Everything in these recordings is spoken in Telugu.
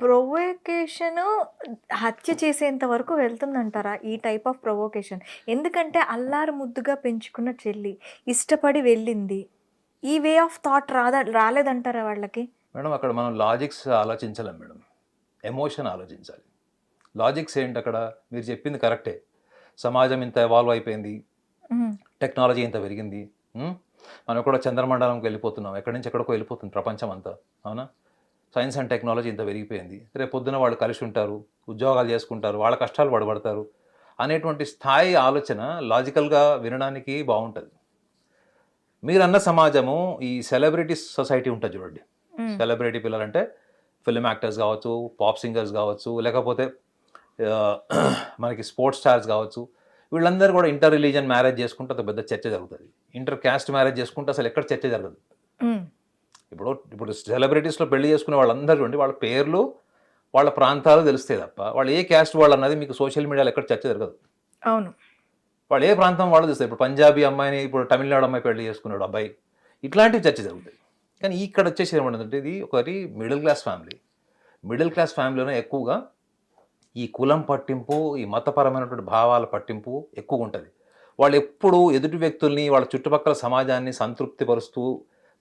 ప్రొవోకేషన్ హత్య చేసేంత వరకు వెళ్తుందంటారా ఈ టైప్ ఆఫ్ ప్రొవోకేషన్? ఎందుకంటే అల్లారు ముద్దుగా పెంచుకున్న చెల్లి ఇష్టపడి వెళ్ళింది. ఈ వే ఆఫ్ థాట్ రాదా రాలేదంటారా వాళ్ళకి? మేడం అక్కడ మనం లాజిక్స్ ఆలోచించలేం మేడం. ఎమోషన్ ఆలోచించాలి. లాజిక్స్ ఏంటి అక్కడ? మీరు చెప్పింది కరెక్టే. సమాజం ఇంత ఎవాల్వ్ అయిపోయింది. టెక్నాలజీ ఇంత పెరిగింది? మనం కూడా చంద్రమండలంకి వెళ్ళిపోతున్నాం. ఎక్కడి నుంచి ఎక్కడికో వెళ్ళిపోతుంది ప్రపంచం అంతా అవునా? సైన్స్ అండ్ టెక్నాలజీ ఇంత పెరిగిపోయింది. రేపు పొద్దున వాళ్ళు కలిసి ఉంటారు ఉద్యోగాలు చేసుకుంటారు వాళ్ళ కష్టాలు పడబడతారు అనేటువంటి స్థాయి ఆలోచన లాజికల్గా వినడానికి బాగుంటుంది. మీరన్న సమాజము ఈ సెలబ్రిటీస్ సొసైటీ ఉంటుంది చూడండి. సెలబ్రిటీ పిల్లలంటే ఫిల్మ్ యాక్టర్స్ కావచ్చు పాప్ సింగర్స్ కావచ్చు లేకపోతే మనకి స్పోర్ట్స్ స్టార్స్ కావచ్చు. వీళ్ళందరూ కూడా ఇంటర్ రిలీజన్ మ్యారేజ్ చేసుకుంటే అంత పెద్ద చర్చ జరుగుతుంది. ఇంటర్ క్యాస్ట్ మ్యారేజ్ చేసుకుంటే అసలు ఎక్కడ చర్చ జరగదు. ఇప్పుడు ఇప్పుడు సెలబ్రిటీస్లో పెళ్ళి చేసుకునే వాళ్ళందరూ చూడండి వాళ్ళ పేర్లు వాళ్ళ ప్రాంతాలు తెలుస్తాయి తప్ప వాళ్ళు ఏ క్యాస్ట్ వాళ్ళు అన్నది మీకు సోషల్ మీడియాలో ఎక్కడ చర్చ జరగదు. అవును. వాళ్ళు ఏ ప్రాంతం వాళ్ళు తెలుస్తారు ఇప్పుడు పంజాబీ అమ్మాయిని ఇప్పుడు తమిళనాడు అమ్మాయి పెళ్ళి చేసుకున్నాడు అబ్బాయి. ఇట్లాంటివి చర్చ జరుగుతాయి. కానీ ఇక్కడ వచ్చేసి ఏమంటుందంటే ఇది ఒకటి middle class family middle class ఫ్యామిలీలోనే ఎక్కువగా ఈ కులం పట్టింపు ఈ మతపరమైనటువంటి భావాల పట్టింపు ఎక్కువగా ఉంటుంది. వాళ్ళు ఎప్పుడు ఎదుటి వ్యక్తుల్ని వాళ్ళ చుట్టుపక్కల సమాజాన్ని సంతృప్తిపరుస్తూ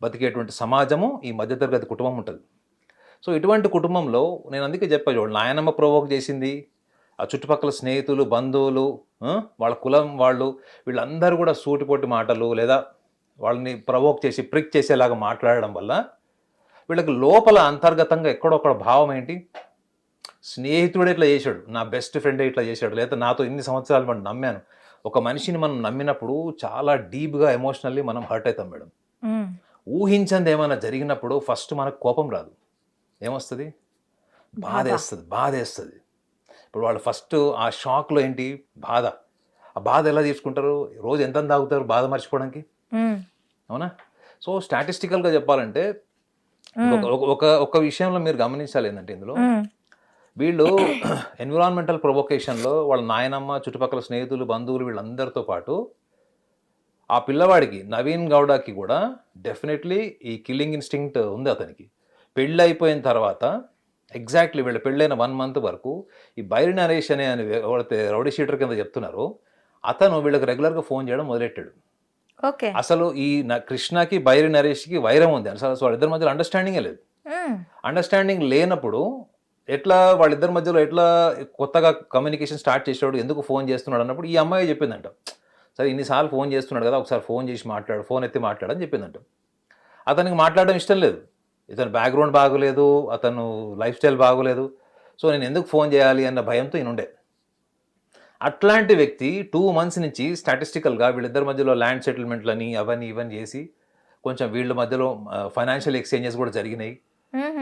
బతికేటువంటి సమాజము ఈ మధ్యతరగతి కుటుంబం ఉంటుంది. సో ఇటువంటి కుటుంబంలో నేను అందుకే చెప్పా చూడండి నాయనమ్మ ప్రొవోక్ చేసింది. ఆ చుట్టుపక్కల స్నేహితులు బంధువులు వాళ్ళ కులం వాళ్ళు వీళ్ళందరూ కూడా సూటిపోటి మాటలు లేదా వాళ్ళని ప్రవోక్ చేసి ప్రిక్ చేసేలాగా మాట్లాడడం వల్ల వీళ్ళకి లోపల అంతర్గతంగా ఎక్కడొక్కడ భావం ఏంటి? స్నేహితుడే ఇట్లా చేశాడు. నా బెస్ట్ ఫ్రెండే ఇట్లా చేశాడు. లేదా నాతో ఇన్ని సంవత్సరాలు మనం నమ్మాను. ఒక మనిషిని మనం నమ్మినప్పుడు చాలా డీప్గా ఎమోషనల్లీ మనం హర్ట్ అవుతాం మేడం. ఊహించంది ఏమైనా జరిగినప్పుడు ఫస్ట్ మనకు కోపం రాదు. ఏమొస్తుంది? బాధ. వేస్తుంది బాధ వేస్తుంది ఇప్పుడు వాళ్ళు ఫస్ట్ ఆ షాక్లో ఏంటి? బాధ. ఆ బాధ ఎలా తీసుకుంటారు? రోజు ఎంత తాగుతారు బాధ మర్చిపోవడానికి? అవునా? సో స్టాటిస్టికల్గా చెప్పాలంటే ఒక- ఒక- విషయంలో మీరు గమనించాలి ఏంటంటే ఇందులో వీళ్ళు ఎన్విరాన్మెంటల్ ప్రొవొకేషన్లో వాళ్ళ నాయనమ్మ చుట్టుపక్కల స్నేహితులు బంధువులు వీళ్ళందరితో పాటు ఆ పిల్లవాడికి నవీన్ గౌడకి కూడా డెఫినెట్లీ ఈ కిల్లింగ్ ఇన్స్టింక్ట్ ఉంది అతనికి. పెళ్ళి అయిపోయిన తర్వాత ఎగ్జాక్ట్లీ వీళ్ళ పెళ్ళైన వన్ మంత్ వరకు ఈ బైరి నరేష్ అనే అని ఎవరైతే రౌడీ షీటర్ కింద చెప్తున్నారో అతను వీళ్ళకి రెగ్యులర్గా ఫోన్ చేయడం మొదలెట్టాడు. ఓకే. అసలు ఈ కృష్ణకి బైరి నరేష్కి వైరం ఉంది. అసలు వాళ్ళిద్దరి మధ్యలో అండర్స్టాండింగే లేదు. అండర్స్టాండింగ్ లేనప్పుడు ఎట్లా వాళ్ళిద్దరి మధ్యలో ఎట్లా కొత్తగా కమ్యూనికేషన్ స్టార్ట్ చేసాడు ఎందుకు ఫోన్ చేస్తున్నాడు అన్నప్పుడు ఈ అమ్మాయి చెప్పిందంట. సరే ఇన్నిసార్లు ఫోన్ చేస్తున్నాడు కదా ఒకసారి ఫోన్ చేసి మాట్లాడు ఫోన్ ఎత్తి మాట్లాడని చెప్పిందంట. అతనికి మాట్లాడడం ఇష్టం లేదు. ఇతను బ్యాక్గ్రౌండ్ బాగోలేదు అతను లైఫ్ స్టైల్ బాగోలేదు. సో నేను ఎందుకు ఫోన్ చేయాలి అన్న భయంతో ఈయన ఉండే. అట్లాంటి వ్యక్తి టూ మంత్స్ నుంచి స్టాటిస్టికల్గా వీళ్ళిద్దరి మధ్యలో ల్యాండ్ సెటిల్మెంట్లని అవన్నీ ఇవన్నీ చేసి కొంచెం వీళ్ళ మధ్యలో ఫైనాన్షియల్ ఎక్స్చేంజెస్ కూడా జరిగినాయి.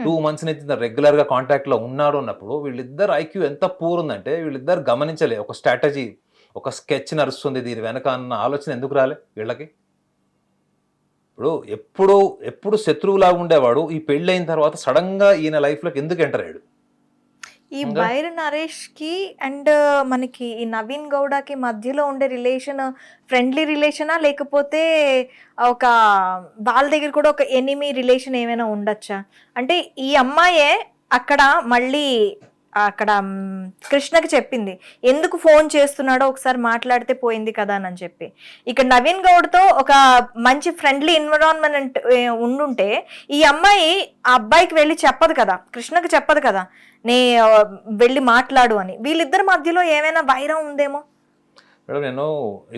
టూ మంత్స్ నుంచి రెగ్యులర్గా కాంటాక్ట్లో ఉన్నారు అన్నప్పుడు వీళ్ళిద్దరు ఐక్యూ ఎంత పూర్ ఉందంటే వీళ్ళిద్దరు గమనించలే. ఒక స్ట్రాటజీ ఒక స్కెచ్ నడుస్తుంది దీని వెనక అన్న ఆలోచన ఎందుకు రాలే వీళ్ళకి? ఇప్పుడు ఎప్పుడు ఎప్పుడు శత్రువులాగా ఉండేవాడు ఈ పెళ్ళి అయిన తర్వాత సడన్గా ఈయన లైఫ్లోకి ఎందుకు ఎంటర్ అయ్యాడు? ఈ బైర్ నరేష్కి అండ్ మనకి ఈ నవీన్ గౌడకి మధ్యలో ఉండే రిలేషన్ ఫ్రెండ్లీ రిలేషనా? లేకపోతే ఒక వాళ్ళ దగ్గర కూడా ఒక ఎనిమీ రిలేషన్ ఏమైనా ఉండొచ్చా? అంటే ఈ అమ్మాయే అక్కడ మళ్ళీ అక్కడ కృష్ణకి చెప్పింది. ఎందుకు ఫోన్ చేస్తున్నాడో ఒకసారి మాట్లాడితే పోయింది కదా అని చెప్పి. ఇక్కడ నవీన్ గౌడ్తో ఒక మంచి ఫ్రెండ్లీ ఎన్విరాన్మెంట్ ఉండుంటే ఈ అమ్మాయి ఆ అబ్బాయికి వెళ్ళి చెప్పదు కదా కృష్ణకి చెప్పదు కదా నే వెళ్ళి మాట్లాడు అని. వీళ్ళిద్దరి మధ్యలో ఏమైనా వైరం ఉందేమో? మేడం నేను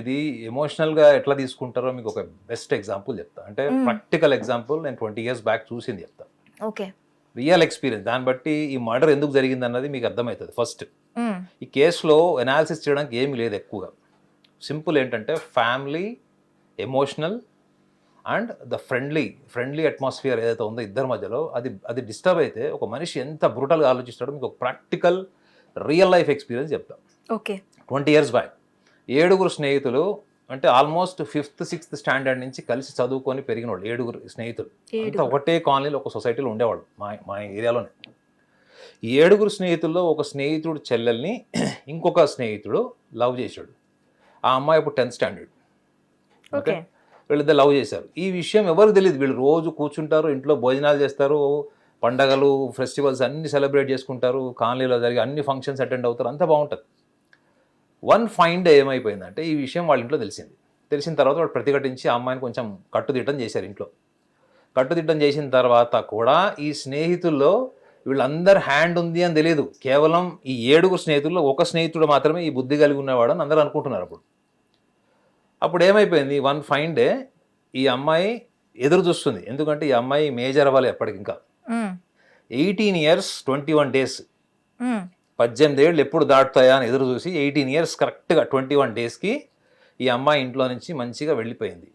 ఇది ఎమోషనల్గా ఎట్లా తీసుకుంటారో మీకు ఒక బెస్ట్ ఎగ్జాంపుల్ చెప్తా. అంటే ప్రాక్టికల్ ఎగ్జాంపుల్ నేను ట్వంటీ ఇయర్స్ బ్యాక్ చూసింది చెప్తా. ఓకే. Real experience. దాన్ని బట్టి ఈ మర్డర్ ఎందుకు జరిగింది అన్నది మీకు అర్థమవుతుంది. ఫస్ట్ ఈ కేసులో ఎనాలిసిస్ చేయడానికి ఏమీ లేదు ఎక్కువగా. సింపుల్ ఏంటంటే family emotional and the friendly friendly atmosphere ఏదైతే ఉందో ఇద్దరి మధ్యలో అది అది డిస్టర్బ్ అయితే ఒక మనిషి ఎంత బ్రూటల్గా ఆలోచిస్తాడో మీకు ఒక ప్రాక్టికల్ రియల్ లైఫ్ ఎక్స్పీరియన్స్ చెప్తాం. ఓకే. ట్వంటీ ఇయర్స్ బ్యాక్ ఏడుగురు స్నేహితులు అంటే ఆల్మోస్ట్ ఫిఫ్త్ సిక్స్త్ స్టాండర్డ్ నుంచి కలిసి చదువుకొని పెరిగిన వాళ్ళు ఏడుగురు స్నేహితులు. అంతా ఒకటే కాలనీలో ఒక సొసైటీలో ఉండేవాళ్ళు మా మా ఏరియాలోనే. ఈ ఏడుగురు స్నేహితుల్లో ఒక స్నేహితుడు చెల్లెల్ని ఇంకొక స్నేహితుడు లవ్ చేశాడు. ఆ అమ్మాయి ఇప్పుడు టెన్త్ స్టాండర్డ్ ఓకే. వీళ్ళిద్దరు లవ్ చేశారు. ఈ విషయం ఎవరికి తెలియదు. వీళ్ళు రోజు కూర్చుంటారు ఇంట్లో భోజనాలు చేస్తారు పండగలు ఫెస్టివల్స్ అన్ని సెలబ్రేట్ చేసుకుంటారు కాలనీలో జరిగే అన్ని ఫంక్షన్స్ అటెండ్ అవుతారు. అంతా బాగుంటుంది. వన్ ఫైన్ డే ఏమైపోయిందంటే ఈ విషయం వాళ్ళ ఇంట్లో తెలిసింది. తెలిసిన తర్వాత వాళ్ళు ప్రతిఘటించి ఆ అమ్మాయిని కొంచెం కట్టుదిట్టం చేశారు ఇంట్లో. కట్టుదిట్టం చేసిన తర్వాత కూడా ఈ స్నేహితుల్లో వీళ్ళందరు హ్యాండ్ ఉంది అని తెలియదు కేవలం ఈ ఏడుగురు స్నేహితుల్లో ఒక స్నేహితుడు మాత్రమే ఈ బుద్ధి కలిగి ఉన్నవాడు అని అందరూ అనుకుంటున్నారు అప్పుడు. అప్పుడు ఏమైపోయింది? వన్ ఫైన్ డే ఈ అమ్మాయి ఎదురు చూస్తుంది. ఎందుకంటే ఈ అమ్మాయి మేజర్ అవ్వాలి ఎప్పటికి ఇంకా ఉమ్, eighteen years twenty one days. పద్దెనిమిది ఏళ్ళు ఎప్పుడు దాటుతాయా అని ఎదురు చూసి ఎయిటీన్ ఇయర్స్ కరెక్ట్గా ట్వంటీ వన్ డేస్కి ఈ అమ్మాయి ఇంట్లో నుంచి మంచిగా వెళ్ళిపోయింది.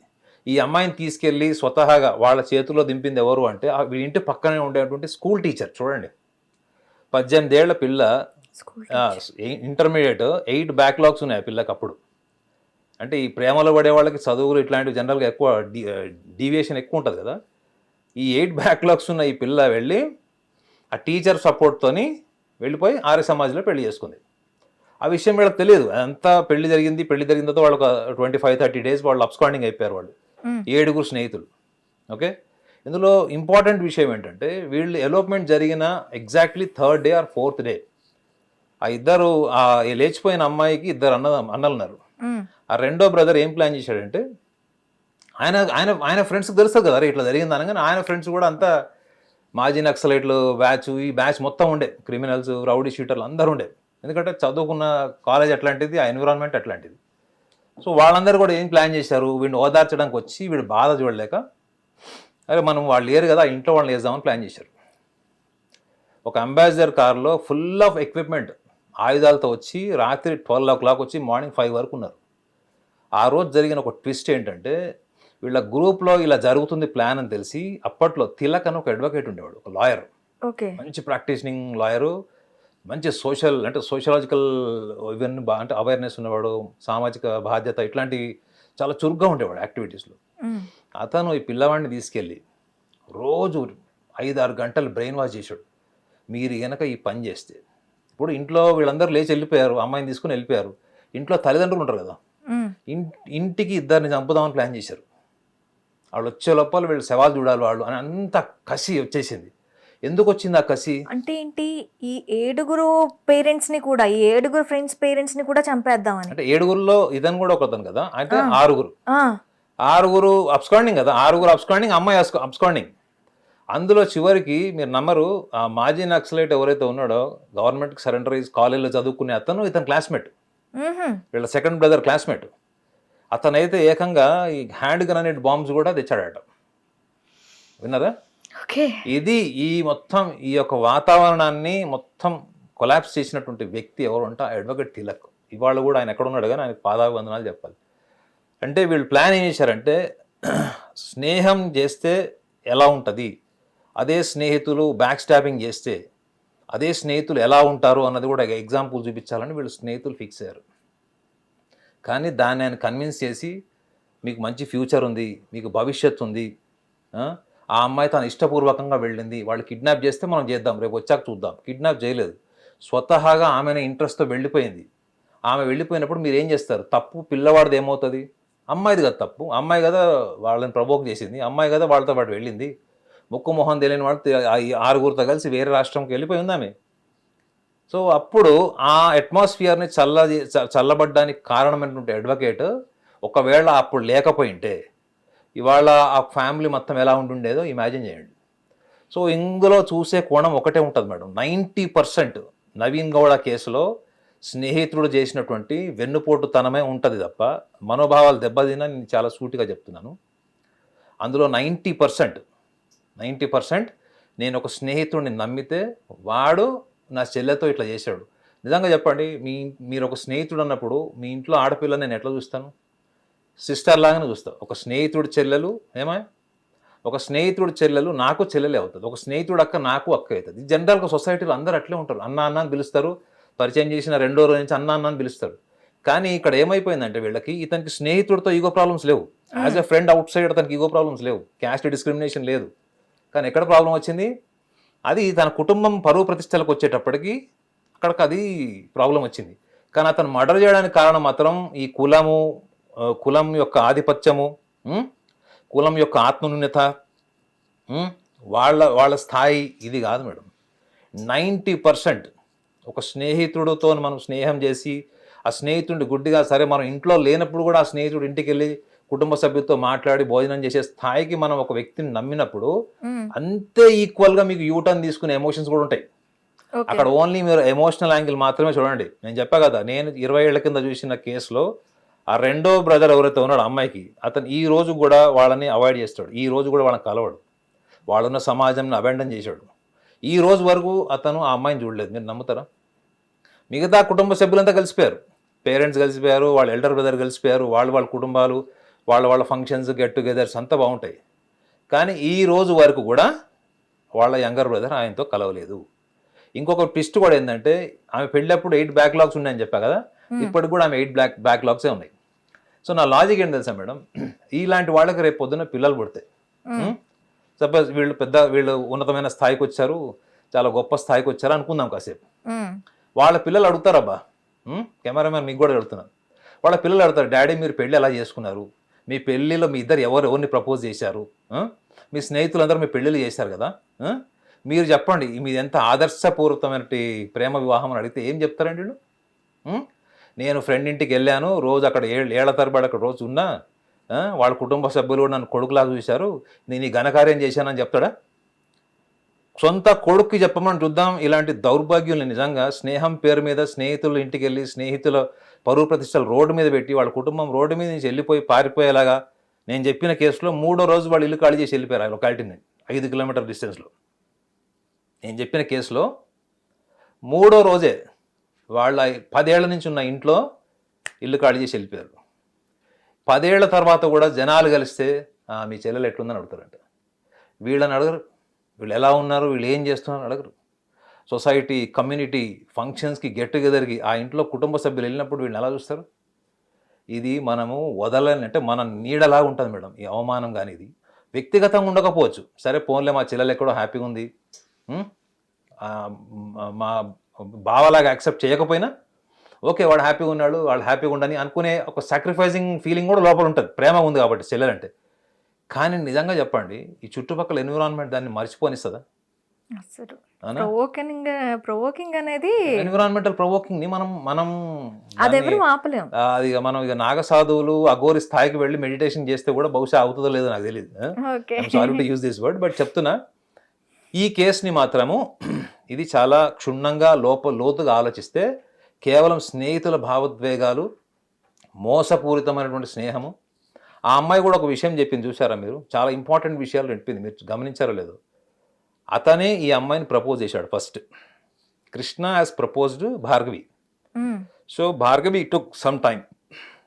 ఈ అమ్మాయిని తీసుకెళ్ళి స్వతహాగా వాళ్ళ చేతిలో దింపింది ఎవరు అంటే వీళ్ళ ఇంటి పక్కనే ఉండేటువంటి స్కూల్ టీచర్. చూడండి. పద్దెనిమిది ఏళ్ళ పిల్ల ఇంటర్మీడియట్ ఎయిట్ బ్యాక్లాగ్స్ ఉన్నాయి ఆ పిల్లకి అప్పుడు. అంటే ఈ ప్రేమలో పడే వాళ్ళకి చదువులు ఇట్లాంటివి జనరల్గా ఎక్కువ డీవియేషన్ ఎక్కువ ఉంటుంది కదా. ఈ ఎయిట్ బ్యాక్లాగ్స్ ఉన్న ఈ పిల్ల వెళ్ళి ఆ టీచర్ సపోర్ట్తోని వెళ్ళిపోయి ఆర్య సమాజ్లో పెళ్ళి చేసుకుంది. ఆ విషయం వీళ్ళకి తెలియదు. అంతా పెళ్ళి జరిగింది పెళ్ళి జరిగిన తర్వాత వాళ్ళు ఒక ట్వంటీ ఫైవ్ థర్టీ డేస్ వాళ్ళు అప్స్కాండింగ్ అయిపోయారు వాళ్ళు. ఏడుగురు స్నేహితులు. ఓకే? ఇందులో ఇంపార్టెంట్ విషయం ఏంటంటే వీళ్ళు ఎలోప్మెంట్ జరిగిన exactly third day or fourth day. ఆ ఇద్దరు ఆ లేచిపోయిన అమ్మాయికి ఇద్దరు అన్న అన్నలు ఉన్నారు ఉమ్, ఆ రెండో బ్రదర్ ఏం ప్లాన్ చేశాడంటే ఆయన ఆయన ఆయన ఫ్రెండ్స్కి తెలుస్తుంది కదా ఇట్లా జరిగింది అనగానే ఆయన ఫ్రెండ్స్ కూడా అంతా మాజీ నక్సలైట్లు బ్యాచ్ ఈ బ్యాచ్ మొత్తం ఉండే. క్రిమినల్స్ రౌడీ షీటర్లు అందరూ ఉండే. ఎందుకంటే చదువుకున్న కాలేజ్ అట్లాంటిది ఆ ఎన్విరాన్మెంట్ అట్లాంటిది. సో వాళ్ళందరూ కూడా ఏం ప్లాన్ చేశారు? వీడిని ఓదార్చడానికి వచ్చి వీడు బాధ చూడలేక అరే మనం వాళ్ళు లేరు కదా ఇంట్లో వాళ్ళని వేద్దామని ప్లాన్ చేశారు. ఒక అంబాసిడర్ కార్లో ఫుల్ ఆఫ్ ఎక్విప్మెంట్ ఆయుధాలతో వచ్చి రాత్రి ట్వెల్వ్ ఓ క్లాక్ వచ్చి మార్నింగ్ ఫైవ్ వరకు ఉన్నారు. ఆ రోజు జరిగిన ఒక ట్విస్ట్ ఏంటంటే వీళ్ళ గ్రూప్లో ఇలా జరుగుతుంది ప్లాన్ అని తెలిసి అప్పట్లో తిలక్ అని ఒక అడ్వకేట్ ఉండేవాడు ఒక లాయర్. ఓకే. మంచి ప్రాక్టీషనింగ్ లాయరు మంచి సోషల్ అంటే సోషలాజికల్ ఇవన్నీ బా అంటే అవేర్నెస్ ఉన్నవాడు సామాజిక బాధ్యత ఇట్లాంటి చాలా చురుగ్గా ఉండేవాడు యాక్టివిటీస్లో. అతను ఈ పిల్లవాడిని తీసుకెళ్ళి రోజు ఐదు ఆరు గంటలు బ్రెయిన్ వాష్ చేశాడు. మీరు గనక ఈ పని చేస్తే. ఇప్పుడు ఇంట్లో వీళ్ళందరూ లేచి వెళ్ళిపోయారు అమ్మాయిని తీసుకుని వెళ్ళిపోయారు. ఇంట్లో తల్లిదండ్రులు ఉంటారు కదా. ఇంటికి ఇద్దరిని చంపుదామని ప్లాన్ చేశారు. వాళ్ళు వచ్చే లోపల వీళ్ళు సవాల్ చూడాలి వాళ్ళు అని అంత కసి వచ్చేసింది. ఎందుకు వచ్చింది ఆ కసి? అంటే ఏంటి? ఈ ఏడుగురు పేరెంట్స్ని కూడా ఈ ఏడుగురు ఫ్రెండ్స్ పేరెంట్స్ని కూడా చంపేద్దామని. అంటే ఏడుగురులో ఇతను కూడా ఒకతను కదా? అయితే ఆరుగురు. ఆరుగురు అబ్స్కాండింగ్ కదా? ఆరుగురు అబ్స్కాండింగ్ అమ్మాయి అబ్స్కాండింగ్ అందులో చివరికి మీరు నమ్మరు ఆ మాజీ నక్సలైట్ ఎవరైతే ఉన్నాడో గవర్నమెంట్కి సరెండర్ అయ్యి కాలేజీలో చదువుకునే అతను ఇతను క్లాస్మేట్. వీళ్ళ సెకండ్ బ్రదర్ క్లాస్మేట్ అతనైతే ఏకంగా ఈ హ్యాండ్ గ్రనేడ్ బాంబ్స్ కూడా తెచ్చాడట. విన్నారా? ఇది ఈ మొత్తం ఈ యొక్క వాతావరణాన్ని మొత్తం కొలాప్స్ చేసినటువంటి వ్యక్తి ఎవరు అంటే అడ్వకేట్ తిలక్. ఇవాళ కూడా ఆయన ఎక్కడ ఉన్నాడు కానీ ఆయనకు పాదాభివందనాలు చెప్పాలి. అంటే వీళ్ళు ప్లాన్ ఏం చేశారంటే స్నేహం చేస్తే ఎలా ఉంటుంది? అదే స్నేహితులు బ్యాక్ స్టాపింగ్ చేస్తే అదే స్నేహితులు ఎలా ఉంటారు అన్నది కూడా ఎగ్జాంపుల్ చూపించాలని వీళ్ళు స్నేహితులు ఫిక్స్ అయ్యారు. కానీ దాన్ని ఆయన కన్విన్స్ చేసి మీకు మంచి ఫ్యూచర్ ఉంది మీకు భవిష్యత్తు ఉంది ఆ? అమ్మాయి తను ఇష్టపూర్వకంగా వెళ్ళింది వాళ్ళు కిడ్నాప్ చేస్తే మనం చేద్దాం రేపు వచ్చాక చూద్దాం. కిడ్నాప్ చేయలేదు. స్వతహాగా ఆమెనే ఇంట్రెస్ట్తో వెళ్ళిపోయింది. ఆమె వెళ్ళిపోయినప్పుడు మీరు ఏం చేస్తారు? తప్పు పిల్లవాడిది ఏమవుతుంది? అమ్మాయిది కదా తప్పు. అమ్మాయి కదా వాళ్ళని ప్రవోక్ చేసింది. అమ్మాయి కదా వాళ్ళతో పాటు వెళ్ళింది. ముక్కు మొహం తెలియని వాళ్ళు ఆరుగురితో కలిసి వేరే రాష్ట్రంకి వెళ్ళిపోయింది ఆమె సో అప్పుడు ఆ అట్మాస్ఫియర్ని చల్ల చ- చల్లబడ్డానికి కారణమైనటువంటి అడ్వకేట్ ఒకవేళ అప్పుడు లేకపోయింటే ఇవాళ ఆ ఫ్యామిలీ మొత్తం ఎలా ఉంటుండేదో ఇమాజిన్ చేయండి. సో ఇందులో చూసే కోణం ఒకటే ఉంటుంది madam. Ninety percent Naveen Gowda కేసులో స్నేహితుడు చేసినటువంటి వెన్నుపోటు తనమే ఉంటుంది తప్ప మనోభావాలు దెబ్బతిన నేను చాలా సూటిగా చెప్తున్నాను. అందులో నైంటీ పర్సెంట్ నైంటీ పర్సెంట్ నేను ఒక స్నేహితుడిని నమ్మితే వాడు నా చెల్లెతో ఇట్లా చేశాడు. నిజంగా చెప్పండి మీ మీరు ఒక స్నేహితుడు అన్నప్పుడు మీ ఇంట్లో ఆడపిల్లని నేను ఎట్లా చూస్తాను? సిస్టర్ లాగానే చూస్తాను ఒక స్నేహితుడు చెల్లెలు ఏమా ఒక స్నేహితుడు చెల్లెలు నాకు చెల్లెలే అవుతుంది. ఒక స్నేహితుడు అక్క నాకు అక్క అవుతుంది. జనరల్గా సొసైటీలో అందరూ అట్లే ఉంటారు. అన్న అన్న అని పిలుస్తారు. పరిచయం చేసిన రెండో రోజు నుంచి అన్న అన్న అని పిలుస్తారు. కానీ ఇక్కడ ఏమైపోయిందంటే వీళ్ళకి ఇతనికి స్నేహితుడితో ఈగో ప్రాబ్లమ్స్ లేవు. As a friend outside అతనికి ఈగో ప్రాబ్లమ్స్ లేవు. క్యాస్ట్ డిస్క్రిమినేషన్ లేదు. కానీ ఎక్కడ ప్రాబ్లం వచ్చింది? అది తన కుటుంబం పరువు ప్రతిష్టలకు వచ్చేటప్పటికి అక్కడికి అది ప్రాబ్లం వచ్చింది. కానీ అతను మర్డర్ చేయడానికి కారణం మాత్రం ఈ కులము కులం యొక్క ఆధిపత్యము కులం యొక్క ఆత్మన్యూన్యత వాళ్ళ వాళ్ళ స్థాయి ఇది కాదు మేడం. నైంటీ పర్సెంట్ ఒక స్నేహితుడితో మనం స్నేహం చేసి ఆ స్నేహితుడి గుడ్డిగా సరే మనం ఇంట్లో లేనప్పుడు కూడా ఆ స్నేహితుడు ఇంటికి వెళ్ళి కుటుంబ సభ్యులతో మాట్లాడి భోజనం చేసే స్థాయికి మనం ఒక వ్యక్తిని నమ్మినప్పుడు మ్మ్. అంతే ఈక్వల్గా మీకు యూటర్న్ తీసుకునే ఎమోషన్స్ కూడా ఉంటాయి. అక్కడ ఓన్లీ మీరు ఎమోషనల్ యాంగిల్ మాత్రమే చూడండి. నేను చెప్పా కదా నేను ఇరవై ఏళ్ళ కింద చూసిన కేసులో ఆ రెండో బ్రదర్ ఎవరైతే ఉన్నాడో అమ్మాయికి అతను ఈ రోజు కూడా వాళ్ళని అవాయిడ్ చేస్తాడు. ఈ రోజు కూడా వాళ్ళని కలవడు. వాళ్ళున్న సమాజంని అబెండన్ చేశాడు. ఈ రోజు వరకు అతను ఆ అమ్మాయిని చూడలేదు. మీరు నమ్ముతారా? మిగతా కుటుంబ సభ్యులంతా కలిసిపోయారు. పేరెంట్స్ కలిసిపోయారు వాళ్ళ ఎల్డర్ బ్రదర్ కలిసిపోయారు వాళ్ళ వాళ్ళ కుటుంబాలు వాళ్ళ వాళ్ళ ఫంక్షన్స్ గెట్ టుగెదర్స్ అంతా బాగుంటాయి. కానీ ఈ రోజు వరకు కూడా వాళ్ళ యంగర్ బ్రదర్ ఆయనతో కలవలేదు. ఇంకొక ట్విస్ట్ కూడా ఏంటంటే ఆమె పెళ్ళప్పుడు ఎయిట్ బ్యాక్లాగ్స్ ఉన్నాయని చెప్పా కదా? ఇప్పటికి కూడా ఆమె ఎయిట్ బ్లాక్ బ్యాక్లాగ్సే ఉన్నాయి. సో నా లాజిక్ ఏంటి తెలుసా మేడం? ఇలాంటి వాళ్ళకి రేపు పొద్దున్న పిల్లలు పుడతాయి సపోజ్ వీళ్ళు పెద్ద వీళ్ళు ఉన్నతమైన స్థాయికి వచ్చారు చాలా గొప్ప స్థాయికి వచ్చారు అనుకుందాం కాసేపు. వాళ్ళ పిల్లలు అడుగుతారబ్బా కెమెరామెన్ మీకు కూడా అడుగుతున్నాను. వాళ్ళ పిల్లలు అడుగుతారు డాడీ మీరు పెళ్ళి ఎలా చేసుకున్నారు? మీ పెళ్ళిలో మీ ఇద్దరు ఎవరు ఎవరిని ప్రపోజ్ చేశారు? మీ స్నేహితులందరూ మీ పెళ్ళిళ్ళు చేశారు కదా? మీరు చెప్పండి మీది ఎంత ఆదర్శపూర్వకమైన ప్రేమ వివాహం అని అడిగితే ఏం చెప్తారండి వీళ్ళు? నేను ఫ్రెండ్ ఇంటికి వెళ్ళాను రోజు అక్కడ ఏళ్ళ ఏళ్ళ తరబడి అక్కడ రోజు ఉన్నా వాళ్ళ కుటుంబ సభ్యులు నన్ను కొడుకులా చూశారు నేను ఈ ఘనకార్యం చేశానని చెప్తాడా? సొంత కొడుక్కి చెప్పమని చూద్దాం. ఇలాంటి దౌర్భాగ్యుల్ని నిజంగా స్నేహం పేరు మీద స్నేహితులు ఇంటికి వెళ్ళి స్నేహితుల పరువు ప్రతిష్టలు రోడ్డు మీద పెట్టి వాళ్ళ కుటుంబం రోడ్డు మీద నుంచి వెళ్ళిపోయి పారిపోయేలాగా నేను చెప్పిన కేసులో మూడో రోజు వాళ్ళు ఇల్లు ఖాళీ చేసి వెళ్ళిపోయారు ఆ లొకాలిటీని ఐదు కిలోమీటర్ డిస్టెన్స్లో నేను చెప్పిన కేసులో మూడో రోజే వాళ్ళ పదేళ్ళ నుంచి ఉన్న ఇంట్లో ఇల్లు ఖాళీ చేసి వెళ్ళిపోయారు. పదేళ్ళ తర్వాత కూడా జనాలు కలిస్తే మీ చెల్లెలు ఎట్లుందని అడుగుతారంట. వీళ్ళని అడగరు. వీళ్ళు ఎలా ఉన్నారు వీళ్ళు ఏం చేస్తున్నారు అడగరు. సొసైటీ కమ్యూనిటీ ఫంక్షన్స్కి గెట్ టుగెదర్కి ఆ ఇంట్లో కుటుంబ సభ్యులు వెళ్ళినప్పుడు వీళ్ళని ఎలా చూస్తారు? ఇది మనము వదలని అంటే మన నీడలా ఉంటుంది మేడం ఈ అవమానం కానీ ఇది వ్యక్తిగతంగా ఉండకపోవచ్చు. సరే పోన్లే మా చెల్లెలు ఎక్కడో హ్యాపీగా ఉంది. మా బావలాగా యాక్సెప్ట్ చేయకపోయినా ఓకే వాడు హ్యాపీగా ఉన్నాడు వాళ్ళు హ్యాపీగా ఉండని అనుకునే ఒక సాక్రిఫైసింగ్ ఫీలింగ్ కూడా లోపల ఉంటుంది. ప్రేమ ఉంది కాబట్టి చెల్లెలంటే. కానీ నిజంగా చెప్పండి ఈ చుట్టుపక్కల ఎన్విరాన్మెంట్ దాన్ని మర్చిపోనిస్తుందా? అసలు? ప్రొవోకింగ్ ప్రొవోకింగ్ అనేది ఎన్విరాన్మెంటల్ ప్రొవోకింగ్ని మనం మనం అది ఎవరు దాన్ని- ఆపలేం. ఆ, అది మనం ఇక నాగసాధువులు అఘోరి స్థాయికి వెళ్ళి మెడిటేషన్ చేస్తే కూడా బహుశా అవుతుందో లేదో నాకు తెలియదు okay. Sorry to use this word but చెప్తున్నా ఈ కేసుని మాత్రము ఇది చాలా క్షుణ్ణంగా లోప లోతుగా ఆలోచిస్తే కేవలం స్నేహితుల భావోద్వేగాలు మోసపూరితమైనటువంటి స్నేహము ఆ అమ్మాయి కూడా ఒక విషయం చెప్పింది చూసారా మీరు? చాలా ఇంపార్టెంట్ విషయాలు చెప్పింది మీరు గమనించారో లేదో. అతనే ఈ అమ్మాయిని ప్రపోజ్ చేశాడు first. Krishna has proposed Bhargavi. So Bhargavi took some time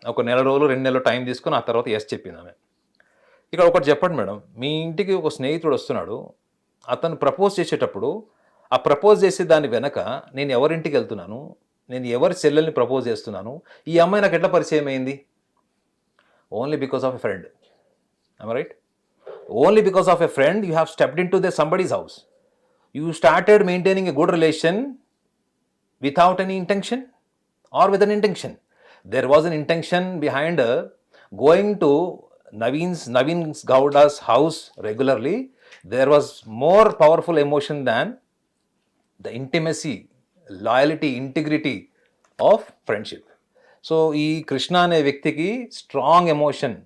ఒక నెల రోజులు రెండు నెలలు టైం తీసుకుని ఆ తర్వాత ఎస్ చెప్పింది ఆమె. ఇక్కడ ఒకటి చెప్పండి మేడం మీ ఇంటికి ఒక స్నేహితుడు వస్తున్నాడు. అతను ప్రపోజ్ చేసేటప్పుడు ఆ ప్రపోజ్ చేసే దాని వెనక నేను ఎవరింటికి వెళ్తున్నాను? నేను ఎవరి చెల్లెల్ని ప్రపోజ్ చేస్తున్నాను? ఈ అమ్మాయి నాకు ఎట్లా పరిచయం అయింది? only because of a friend. Am I right? Only because of a friend, you have stepped into the somebody's house. You started maintaining a good relation without any intention or with an intention. There was an intention behind her going to Naveen's Naveen's Gowda's house regularly. There was more powerful emotion than the intimacy, loyalty, integrity of friendship. So ఈ కృష్ణ అనే వ్యక్తికి స్ట్రాంగ్ ఎమోషన్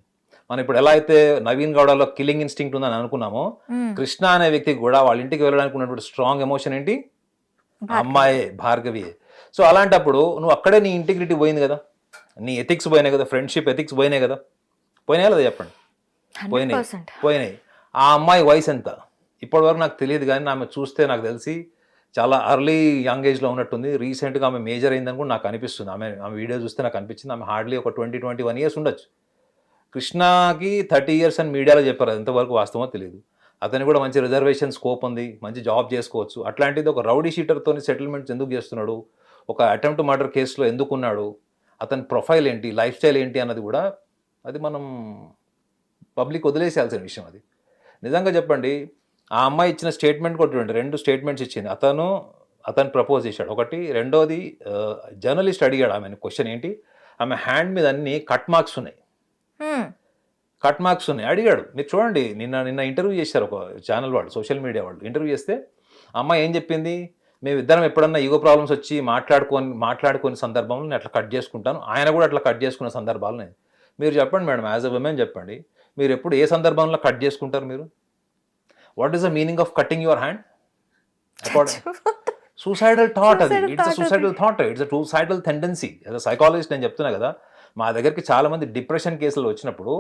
మనం ఇప్పుడు ఎలా అయితే నవీన్ గౌడలో కిల్లింగ్ ఇన్స్టింక్ట్ ఉందని అనుకున్నామో. కృష్ణ అనే వ్యక్తికి కూడా వాళ్ళ ఇంటికి వెళ్ళడానికి ఉన్నటువంటి స్ట్రాంగ్ ఎమోషన్ ఏంటి? అమ్మాయే భార్గవియే. సో అలాంటప్పుడు నువ్వు అక్కడే నీ ఇంటిగ్రిటీ పోయింది కదా? నీ ఎథిక్స్ పోయినాయి కదా? ఫ్రెండ్షిప్ ఎథిక్స్ పోయినాయి కదా? పోయినాయా లేదా చెప్పండి? పోయినాయి. పోయినాయి. ఆ అమ్మాయి వయసు ఎంత? ఇప్పటివరకు నాకు తెలియదు కానీ ఆమె చూస్తే నాకు తెలిసి చాలా అర్లీ యంగ్ ఏజ్లో ఉన్నట్టుంది. రీసెంట్గా ఆమె మేజర్ అయిందని కూడా నాకు అనిపిస్తుంది. ఆమె ఆమె వీడియో చూస్తే నాకు అనిపించింది. ఆమె హార్డ్లీ ఒక ట్వంటీ ట్వంటీ వన్ ఇయర్స్ ఉండొచ్చు. కృష్ణకి థర్టీ ఇయర్స్ అని మీడియాలో చెప్పారు. అది ఎంతవరకు వాస్తవమో తెలియదు అతని కూడా మంచి రిజర్వేషన్ స్కోప్ ఉంది. మంచి జాబ్ చేసుకోవచ్చు. అట్లాంటిది ఒక రౌడీ షీటర్తో సెటిల్మెంట్స్ ఎందుకు చేస్తున్నాడు? ఒక అటెంప్ట్ మర్డర్ కేసులో ఎందుకు ఉన్నాడు? అతని ప్రొఫైల్ ఏంటి? లైఫ్ స్టైల్ ఏంటి అన్నది కూడా అది మనం పబ్లిక్ వదిలేసేయాల్సిన విషయం అది. నిజంగా చెప్పండి ఆ అమ్మాయి ఇచ్చిన స్టేట్మెంట్ కూడా చూడండి రెండు స్టేట్మెంట్స్ ఇచ్చింది. అతను అతను ప్రపోజ్ చేశాడు. ఒకటి రెండోది జర్నలిస్ట్ అడిగాడు ఆమెను క్వశ్చన్ ఏంటి? ఆమె హ్యాండ్ మీద అన్ని కట్ మార్క్స్ ఉన్నాయి. కట్ మార్క్స్ ఉన్నాయి. అడిగాడు. మీరు చూడండి నిన్న నిన్న ఇంటర్వ్యూ చేశారు ఒక ఛానల్ వాళ్ళు సోషల్ మీడియా వాళ్ళు. ఇంటర్వ్యూ చేస్తే అమ్మాయి ఏం చెప్పింది? మేము ఇద్దరం ఎప్పుడన్నా ఈగో ప్రాబ్లమ్స్ వచ్చి మాట్లాడుకొని మాట్లాడుకునే సందర్భంలో నేను అట్లా కట్ చేసుకుంటాను. ఆయన కూడా అట్లా కట్ చేసుకున్న సందర్భాలు నేను మీరు చెప్పండి మేడం యాజ్ అ ఉమెన్ చెప్పండి. మీరు ఎప్పుడు ఏ సందర్భంలో కట్ చేసుకుంటారు మీరు? What is the meaning of cutting your hand? Suicidal thought అది. It's suicidal thought it's suicidal tendency as a psychologist నేను చెప్తున్నా కదా మా దగ్గరికి చాలా మంది డిప్రెషన్ కేసులు వచ్చినప్పుడు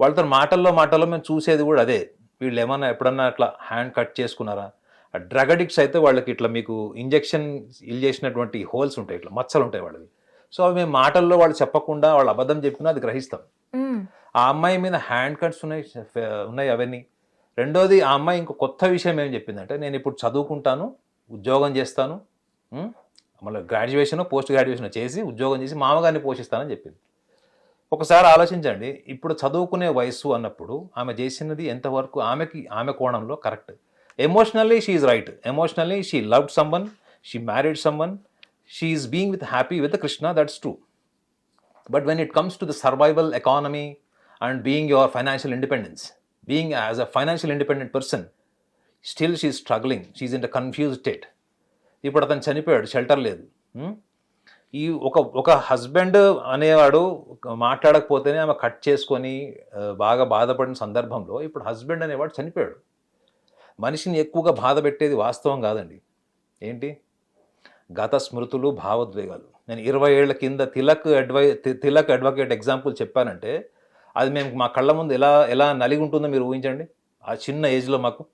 వాళ్ళతో మాటల్లో మాటల్లో మేము చూసేది కూడా అదే. వీళ్ళు ఏమన్నా ఎప్పుడన్నా అట్లా హ్యాండ్ కట్ చేసుకున్నారా? డ్రగ్ అడిక్ట్స్ అయితే వాళ్ళకి ఇట్లా మీకు ఇంజెక్షన్ ఇల్ చేసినటువంటి హోల్స్ ఉంటాయి ఇట్లా మచ్చలు ఉంటాయి వాళ్ళవి. సో అవి మేము మాటల్లో వాళ్ళు చెప్పకుండా వాళ్ళు అబద్ధం చెప్పినా అది గ్రహిస్తాం. ఆ అమ్మాయి మీద హ్యాండ్ కట్స్ ఉన్నాయి ఉన్నాయి అవన్నీ. రెండోది ఆ అమ్మాయి ఇంకో కొత్త విషయం ఏం చెప్పిందంటే నేను ఇప్పుడు చదువుకుంటాను ఉద్యోగం చేస్తాను మళ్ళీ గ్రాడ్యుయేషన్ పోస్ట్ గ్రాడ్యుయేషన్ చేసి ఉద్యోగం చేసి మామగారిని పోషిస్తానని చెప్పింది. ఒకసారి ఆలోచించండి ఇప్పుడు చదువుకునే వయస్సు అన్నప్పుడు ఆమె చేసినది ఎంతవరకు ఆమెకి ఆమె కోణంలో correct. Emotionally she's right emotionally she loved someone she married someone she is being with happy with Krishna that's true but when it comes to the survival economy and being your financial independence being as a financial independent person, still she struggling she's in the confuse state ఇప్పుడు అతను చనిపోయాడు షెల్టర్ లేదు. Hmm? ఈ ఒక ఒక హస్బెండ్ అనేవాడు మాట్లాడకపోతేనే ఆమె కట్ చేసుకొని బాగా బాధపడిన సందర్భంలో ఇప్పుడు హస్బెండ్ అనేవాడు చనిపోయాడు. మనిషిని ఎక్కువగా బాధ పెట్టేది వాస్తవం కాదండి. ఏంటి? గత స్మృతులు భావోద్వేగాలు. నేను ఇరవై ఏళ్ళ కింద తిలక్ అడ్వై తిలక్ అడ్వకేట్ ఎగ్జాంపుల్ చెప్పానంటే అది మేము మా కళ్ళ ముందు ఎలా ఎలా నలిగి ఉంటుందో మీరు ఊహించండి. ఆ చిన్న ఏజ్లో మాకు.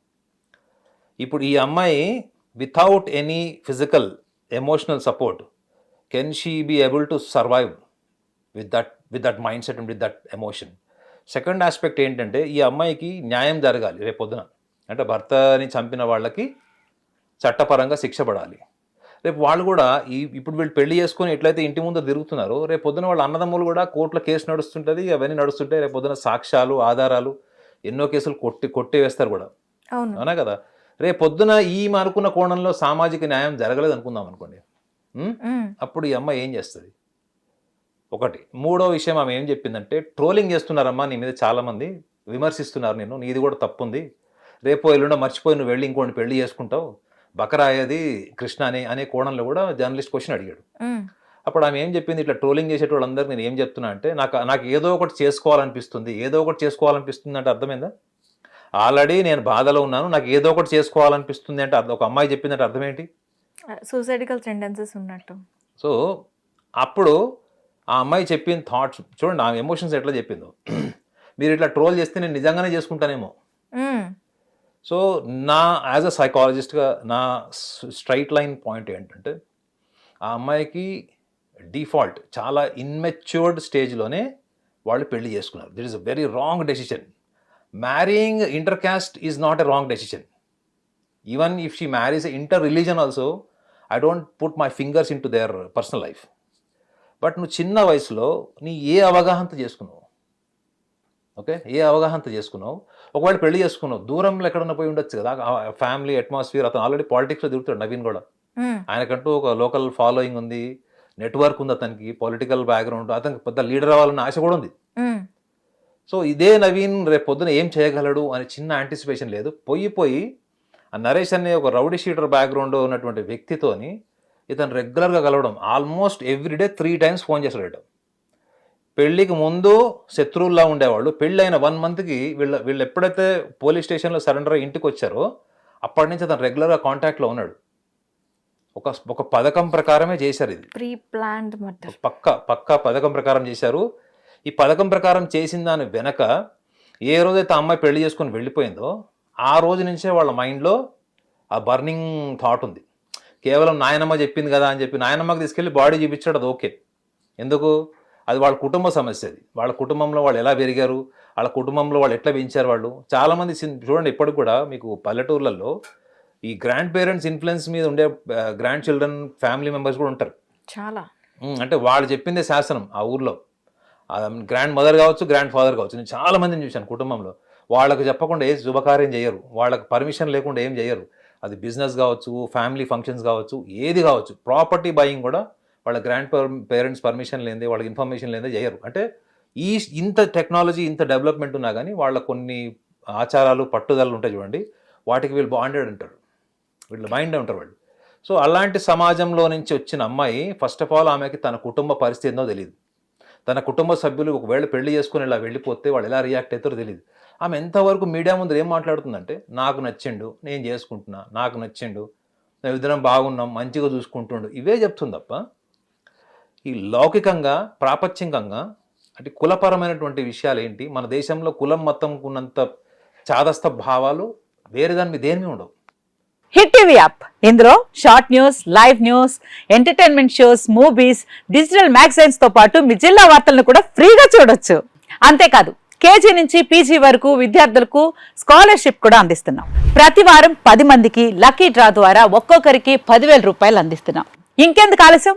ఇప్పుడు ఈ అమ్మాయి without any physical emotional support can she be able to survive with that with that mindset and with that emotion second aspect ఏంటంటే ఈ అమ్మాయికి న్యాయం జరగాలి రేపొద్దున. అంటే భర్తని చంపిన వాళ్ళకి చట్టపరంగా శిక్ష పడాలి. రేపు వాళ్ళు కూడా ఈ ఇప్పుడు వీళ్ళు పెళ్ళి చేసుకొని ఎట్లయితే ఇంటి ముందు తిరుగుతున్నారో రేపు పొద్దున వాళ్ళ అన్నదమ్ములు కూడా కోర్టులో కేసు నడుస్తుంటుంది అవన్నీ నడుస్తుంటాయి. రేపు పొద్దున సాక్ష్యాలు ఆధారాలు ఎన్నో కేసులు కొట్టి కొట్టి వేస్తారు కూడా. అవును. కదా? రేపు పొద్దున ఈ అనుకున్న కోణంలో సామాజిక న్యాయం జరగలేదు అనుకుందాం అనుకోండి. అప్పుడు ఈ అమ్మాయి ఏం చేస్తుంది? ఒకటి మూడో విషయం ఆమె ఏం చెప్పిందంటే ట్రోలింగ్ చేస్తున్నారమ్మా నీ మీద చాలామంది విమర్శిస్తున్నారు నేను నీది కూడా తప్పు ఉంది రేపు ఎల్లుండో మర్చిపోయి నువ్వు వెళ్ళి ఇంకోటి పెళ్ళి చేసుకుంటావు. బకరా అయ్యేది కృష్ణ అనే అనే కోణంలో కూడా జర్నలిస్ట్ క్వశ్చన్ అడిగాడు. అప్పుడు ఆమె ఏం చెప్పింది? ఇట్లా ట్రోలింగ్ చేసేటోళ్ళందరూ నేను ఏం చెప్తున్నా అంటే నాకు నాకు ఏదో ఒకటి చేసుకోవాలనిపిస్తుంది. ఏదో ఒకటి చేసుకోవాలనిపిస్తుంది అంటే అర్థమైందా? ఆల్రెడీ నేను బాధలో ఉన్నాను. నాకు ఏదో ఒకటి చేసుకోవాలనిపిస్తుంది అంటే ఒక అమ్మాయి చెప్పిందంటే అర్థం ఏంటి సూసైడికల్ టెండెన్సీస్ ఉన్నట్టు. సో అప్పుడు ఆ అమ్మాయి చెప్పిన థాట్స్ చూడండి ఆ ఎమోషన్స్ ఎట్లా చెప్పిందో. మీరు ఇట్లా ట్రోల్ చేస్తే నేను నిజంగానే చేసుకుంటానేమో. సో నా యాజ్ అ సైకాలజిస్ట్గా నా స్ట్రైట్ లైన్ పాయింట్ ఏంటంటే ఆ అమ్మాయికి డిఫాల్ట్ చాలా ఇన్మెచ్యూర్డ్ స్టేజ్లోనే వాళ్ళు పెళ్ళి చేసుకున్నారు. This is a very wrong decision marrying inter caste is not a wrong decision even if she marries inter religion also I don't put my fingers into their personal life but నువ్వు చిన్న వయసులో నీ ఏ అవగాహనతో చేసుకున్నావు? ఓకే? ఏ అవగాహనతో చేసుకున్నావు? ఒకవేళ పెళ్ళి చేసుకున్నావు దూరంలో ఎక్కడన్నా పోయి ఉండొచ్చు కదా? ఫ్యామిలీ అట్మాస్ఫియర్ అతను ఆల్రెడీ పాలిటిక్స్లో తిరుగుతాడు నవీన్ కూడా. ఆయనకంటూ ఒక లోకల్ ఫాలోయింగ్ ఉంది నెట్వర్క్ ఉంది అతనికి పొలిటికల్ బ్యాక్గ్రౌండ్ అతనికి పెద్ద లీడర్ అవ్వాలన్న ఆశ కూడా ఉంది. సో ఇదే నవీన్ రేపు పొద్దున ఏం చేయగలడు అనే చిన్న యాంటిసిపేషన్ లేదు. పోయి పోయి ఆ నరేష్ అనే ఒక రౌడీ షీటర్ బ్యాక్గ్రౌండ్ ఉన్నటువంటి వ్యక్తితోని ఇతను రెగ్యులర్గా కలవడం almost every day three times phone చేస్తాడట. పెళ్ళికి ముందు శత్రువుల్లా ఉండేవాళ్ళు. పెళ్ళి అయిన వన్ మంత్కి వీళ్ళ వీళ్ళు ఎప్పుడైతే పోలీస్ స్టేషన్లో సరెండర్ ఇంటికి వచ్చారో అప్పటి నుంచి అతను రెగ్యులర్గా కాంటాక్ట్లో ఉన్నాడు. ఒక ఒక పథకం ప్రకారమే చేశారు ఇది. Pre murder. పక్క పక్క పథకం ప్రకారం చేశారు. ఈ పథకం ప్రకారం చేసిన దాని వెనక ఏ రోజైతే ఆ అమ్మాయి పెళ్ళి చేసుకొని వెళ్ళిపోయిందో ఆ రోజు నుంచే వాళ్ళ మైండ్లో ఆ బర్నింగ్ థాట్ ఉంది. కేవలం నాయనమ్మ చెప్పింది కదా అని చెప్పి నాయనమ్మకి తీసుకెళ్ళి బాడీ చూపించాడు అది ఓకే. ఎందుకు? అది వాళ్ళ కుటుంబ సమస్య అది. వాళ్ళ కుటుంబంలో వాళ్ళు ఎలా పెరిగారు? వాళ్ళ కుటుంబంలో వాళ్ళు ఎట్లా పెంచారు వాళ్ళు? చాలామంది చూడండి ఇప్పటికి కూడా మీకు పల్లెటూర్లలో ఈ గ్రాండ్ పేరెంట్స్ ఇన్ఫ్లుయెన్స్ మీద ఉండే గ్రాండ్ చిల్డ్రన్ ఫ్యామిలీ మెంబర్స్ కూడా ఉంటారు. చాలా. అంటే వాళ్ళు చెప్పిందే శాసనం ఆ ఊర్లో. గ్రాండ్ మదర్ కావచ్చు గ్రాండ్ ఫాదర్ కావచ్చు. నేను చాలా మందిని చూశాను కుటుంబంలో. వాళ్ళకు చెప్పకుండా ఏ శుభకార్యం చేయరు. వాళ్ళకి పర్మిషన్ లేకుండా ఏం చేయరు. అది బిజినెస్ కావచ్చు ఫ్యామిలీ ఫంక్షన్స్ కావచ్చు ఏది కావచ్చు. ప్రాపర్టీ బయింగ్ కూడా వాళ్ళ గ్రాండ్ పేరెంట్స్ పర్మిషన్ లేదే వాళ్ళకి ఇన్ఫర్మేషన్ లేదే చేయరు. అంటే ఈ ఇంత టెక్నాలజీ ఇంత డెవలప్మెంట్ ఉన్నా కానీ వాళ్ళ కొన్ని ఆచారాలు పట్టుదలలు ఉంటాయి చూడండి వాటికి వీళ్ళు బాండెడ్ ఉంటారు. వీళ్ళు మైండ్ ఉంటారు వాళ్ళు. సో అలాంటి సమాజంలో నుంచి వచ్చిన అమ్మాయి ఫస్ట్ ఆఫ్ ఆల్ ఆమెకి తన కుటుంబ పరిస్థితి ఏందో తెలియదు తన కుటుంబ సభ్యులు ఒకవేళ పెళ్ళి చేసుకుని ఇలా వెళ్ళిపోతే వాళ్ళు ఎలా రియాక్ట్ అవుతారో తెలియదు ఆమె ఎంతవరకు మీడియా ముందు ఏం మాట్లాడుతుందంటే నాకు నచ్చిండు నేను చేసుకుంటున్నా నాకు నచ్చిండు మేము ఇద్దరం బాగున్నాం మంచిగా చూసుకుంటుండు ఇవే చెప్తుంది తప్ప ఈ లౌకికంగా ప్రాపంచికంగా అంటే కులపరమైనటువంటి విషయాలు ఏంటి? మన దేశంలో కులం మొత్తం ఉన్నంత చాదస్త భావాలు వేరే దాని మీద దేని ఉండవు. Hit TV app. ఇందులో short news live news entertainment shows movies digital మ్యాగజైన్స్తో పాటు మీ జిల్లా వార్తలను కూడా ఫ్రీగా చూడొచ్చు. అంతేకాదు కేజీ నుంచి పీజీ వరకు విద్యార్థులకు స్కాలర్షిప్ కూడా అందిస్తున్నాం. ప్రతి వారం పది మందికి లక్కీ డ్రా ద్వారా ఒక్కొక్కరికి పదివేల రూపాయలు అందిస్తున్నాం. ఇంకెందుకు ఆలస్యం?